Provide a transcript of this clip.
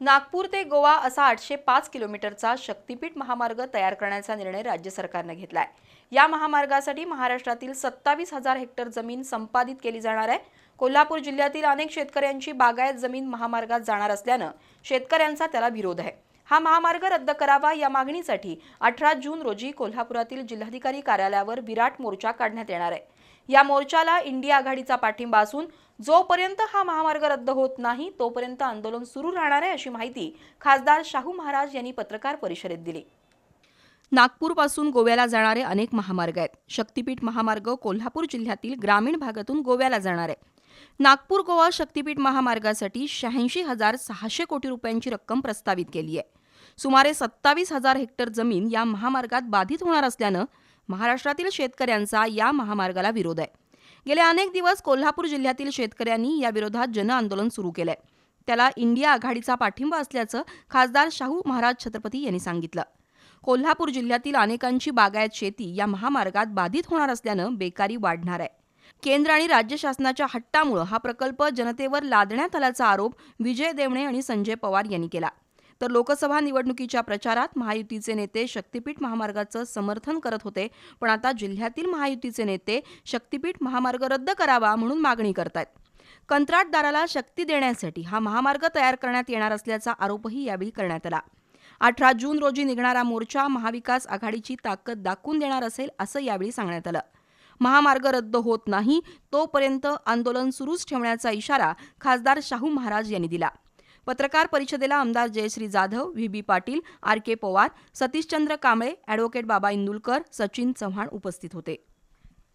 नागपूर ते गोवा असा आठशे पाच किलोमीटरचा शक्तीपीठ महामार्ग तयार करण्याचा निर्णय राज्य सरकारनं आहे या महामार्गासाठी महाराष्ट्रातील सत्तावीस हजार हेक्टर जमीन संपादित केली जाणार आहे. कोल्हापूर जिल्ह्यातील अनेक शेतकऱ्यांची बागायत जमीन महामार्गात जाणार असल्यानं शेतकऱ्यांचा त्याला विरोध आहे. हा महामार्ग रद्द करावा या मागणीसाठी अठरा जून रोजी कोल्हापुरातील जिल्हाधिकारी कार्यालयावर विराट मोर्चा काढण्यात येणार आहे. या मोर्चाला इंडिया आघाडीचा पाठिंबा असून जोपर्यंत हा महामार्ग रद्द होत नाही तोपर्यंत आंदोलन सुरू राहणार आहे अशी माहिती खासदार शाहू महाराज यांनी पत्रकार परिषदेत दिली. नागपूरपासून गोव्याला जाणारे अनेक महामार्ग आहेत. शक्तीपीठ महामार्ग कोल्हापूर जिल्ह्यातील ग्रामीण भागातून गोव्याला जाणार आहे. नागपूर गोवा शक्तीपीठ महामार्गासाठी शहाऐंशी हजार सहाशे कोटी रुपयांची रक्कम प्रस्तावित केली आहे. सुमारे सत्तावीस हजार हेक्टर जमीन या महामार्गात बाधित होणार असल्यानं महाराष्ट्रातील शेतकऱ्यांचा या महामार्गाला विरोध आहे. गेले अनेक दिवस कोल्हापूर जिल्ह्यातील शेतकऱ्यांनी या विरोधात जनआंदोलन सुरू केलंय. त्याला इंडिया आघाडीचा पाठिंबा असल्याचं खासदार शाहू महाराज छत्रपती यांनी सांगितलं. कोल्हापूर जिल्ह्यातील अनेकांची बागायत शेती या महामार्गात बाधित होणार असल्यानं बेकारी वाढणार आहे. केंद्र आणि राज्य शासनाच्या हट्टामुळं हा प्रकल्प जनतेवर लादण्यात आल्याचा आरोप विजय देवणे आणि संजय पवार यांनी केला. तर लोकसभा निवडणुकीच्या प्रचारात महायुतीचे नेते शक्तीपीठ महामार्गाचं समर्थन करत होते. पण आता जिल्ह्यातील महायुतीचे नेते शक्तीपीठ महामार्ग रद्द करावा म्हणून मागणी करतायत. कंत्राटदाराला शक्ती देण्यासाठी हा महामार्ग तयार करण्यात येणार असल्याचा आरोपही यावेळी करण्यात आला. अठरा जून रोजी निघणारा मोर्चा महाविकास आघाडीची ताकद दाखवून देणार असेल असं यावेळी सांगण्यात आलं. महामार्ग रद्द होत नाही तोपर्यंत आंदोलन सुरूच ठेवण्याचा इशारा खासदार शाहू महाराज यांनी दिला. पत्रकार परिषदेला आमदार Jayashree Jadhav V B Patil R K Pawar Satishchandra Kamble advocate Baba Indulkar Sachin Chavan उपस्थित होते.